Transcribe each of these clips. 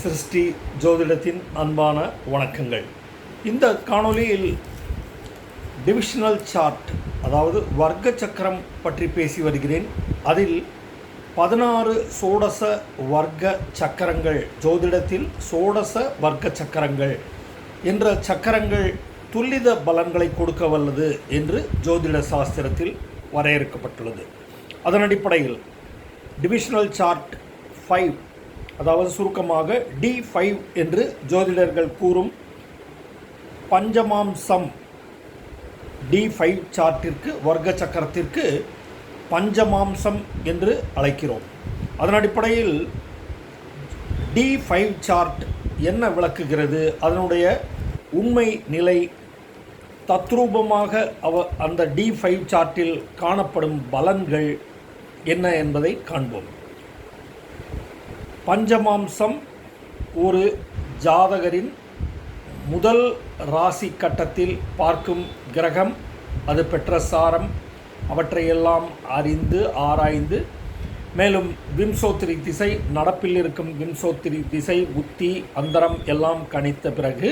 சிருஷ்டி ஜோதிடத்தின் அன்பான வணக்கங்கள். இந்த காணொளியில் டிவிஷனல் சார்ட் அதாவது வர்க்க சக்கரம் பற்றி பேசி வருகிறேன். அதில் பதினாறு சோடச வர்க்க சக்கரங்கள் ஜோதிடத்தில் சோடச வர்க்க சக்கரங்கள் என்ற சக்கரங்கள் துல்லித பலன்களை கொடுக்க வல்லது என்று ஜோதிட சாஸ்திரத்தில் வரையறுக்கப்பட்டுள்ளது. அதன் அடிப்படையில் டிவிஷனல் சார்ட் ஃபைவ் அதாவது சுருக்கமாக டி ஃபைவ் என்று ஜோதிடர்கள் கூறும் பஞ்சமாம்சம் டி ஃபைவ் சார்ட்டிற்கு வர்க்க சக்கரத்திற்கு பஞ்சமாம்சம் என்று அழைக்கிறோம். அதன் அடிப்படையில் டி ஃபைவ் சார்ட் என்ன விளக்குகிறது? அதனுடைய உண்மை நிலை தத்ரூபமாக அவ அந்த டி ஃபைவ் சார்ட்டில் காணப்படும் பலன்கள் என்ன என்பதை காண்போம். பஞ்சமாம்சம் ஒரு ஜாதகரின் முதல் ராசி கட்டத்தில் பார்க்கும் கிரகம் அது பெற்ற சாரம். அவற்றையெல்லாம் அறிந்து ஆராய்ந்து மேலும் விம்சோத்திரி திசை நடப்பில் இருக்கும் விம்சோத்திரி திசை புத்தி அந்தரம் எல்லாம் கணித்த பிறகு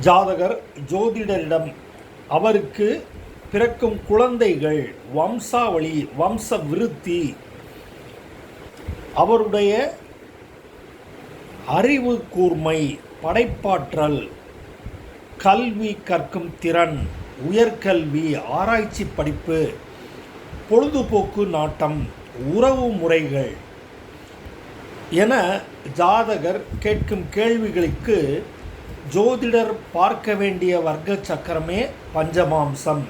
ஜாதகர் ஜோதிடரிடம் அவருக்கு பிறக்கும் குழந்தைகள் வம்சாவளி வம்ச விருத்தி அவருடைய அறிவு கூர்மை படைப்பாற்றல் கல்வி கற்கும் திறன் உயர்கல்வி ஆராய்ச்சி படிப்பு பொழுதுபோக்கு நாட்டம் உறவு முறைகள் என ஜாதகர் கேட்கும் கேள்விகளுக்கு ஜோதிடர் பார்க்க வேண்டிய வர்க்க சக்கரமே பஞ்சமாம்சம்.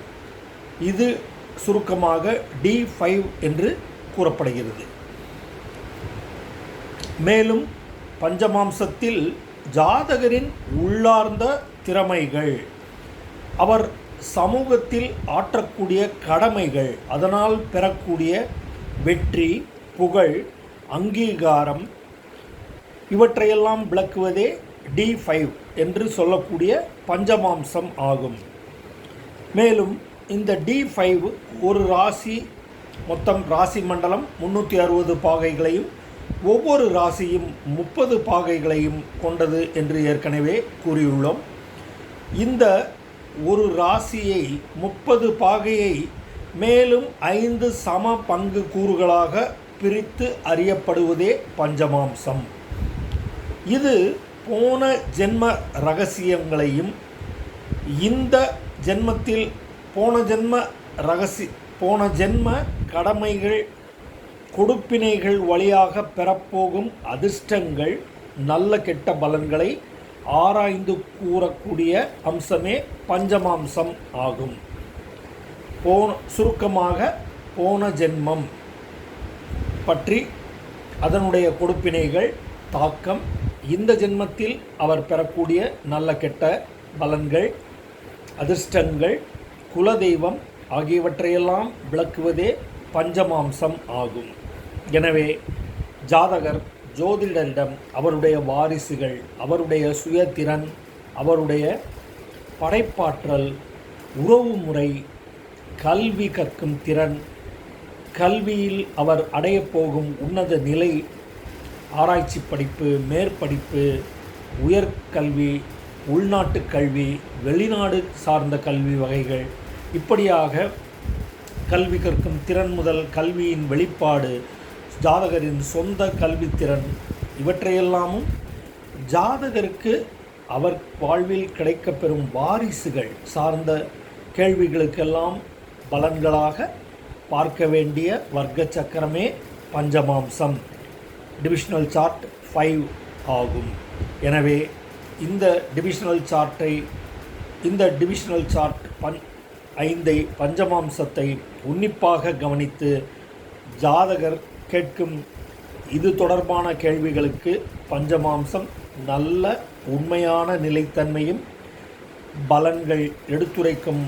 இது சுருக்கமாக டி ஃபைவ் என்று கூறப்படுகிறது. மேலும் பஞ்சமாம்சத்தில் ஜாதகரின் உள்ளார்ந்த திறமைகள் அவர் சமூகத்தில் ஆற்றக்கூடிய கடமைகள் அதனால் பெறக்கூடிய வெற்றி புகழ் அங்கீகாரம் இவற்றையெல்லாம் விளக்குவதே டி ஃபைவ் என்று சொல்லக்கூடிய பஞ்சமாம்சம் ஆகும். மேலும் இந்த டி ஃபைவ் ஒரு ராசி மொத்தம் ராசி மண்டலம் முந்நூற்றி அறுபது பாகைகளையும் ஒவ்வொரு ராசியும் முப்பது பாகைகளையும் கொண்டது என்று ஏற்கனவே கூறியுள்ளோம். இந்த ஒரு ராசியை முப்பது பாகையை மேலும் ஐந்து சம பங்கு கூறுகளாக பிரித்து அறியப்படுவதே பஞ்சமாம்சம். இது போன ஜென்ம ரகசியங்களையும் இந்த ஜென்மத்தில் போன ஜென்ம ரகசி போன ஜென்ம கடமைகள் கொடுப்பினைகள் வழியாக பெறப்போகும் அதிர்ஷ்டங்கள் நல்ல கெட்ட பலன்களை ஆராய்ந்து கூறக்கூடிய அம்சமே பஞ்சமாம்சம் ஆகும். போன சுருக்கமாக போன ஜென்மம் பற்றி அதனுடைய கொடுப்பினைகள் தாக்கம் இந்த ஜென்மத்தில் அவர் பெறக்கூடிய நல்ல கெட்ட பலன்கள் அதிர்ஷ்டங்கள் குலதெய்வம் ஆகியவற்றையெல்லாம் விளக்குவதே பஞ்சமாம்சம் ஆகும். எனவே ஜாதகர் ஜோதிடரிடம் அவருடைய வாரிசுகள் அவருடைய சுயத்திறன் அவருடைய படைப்பாற்றல் உறவு முறை கல்வி கற்கும் திறன் கல்வியில் அவர் அடையப் போகும் உன்னத நிலை ஆராய்ச்சி படிப்பு மேற்படிப்பு உயர்கல்வி உள்நாட்டு கல்வி வெளிநாடு சார்ந்த கல்வி வகைகள் இப்படியாக கல்வி கற்கும் திறன் முதல் கல்வியின் வெளிப்பாடு ஜாதகரின் சொந்த கல்வித்திறன் இவற்றையெல்லாமும் ஜாதகருக்கு அவர் வாழ்வில் கிடைக்கப்பெறும் வாரிசுகள் சார்ந்த கேள்விகளுக்கெல்லாம் பலன்களாக பார்க்க வேண்டிய வர்க்க சக்கரமே பஞ்சமாம்சம். டிவிஷனல் சார்ட் ஃபைவ் ஆகும். எனவே இந்த டிவிஷனல் சார்ட்டை இந்த டிவிஷனல் சார்ட் பன் ஐந்தை பஞ்சமாம்சத்தை உன்னிப்பாக கவனித்து ஜாதகர் கேட்கும் இது தொடர்பான கேள்விகளுக்கு பஞ்சமாம்சம் நல்ல உண்மையான நிலைத்தன்மையும் பலன்கள் எடுத்துரைக்கும்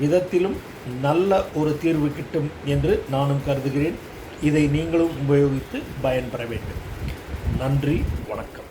விதத்திலும் நல்ல ஒரு தீர்வு கிட்டும் என்று நானும் கருதுகிறேன். இதை நீங்களும் உபயோகித்து பயன்பெற வேண்டும். நன்றி வணக்கம்.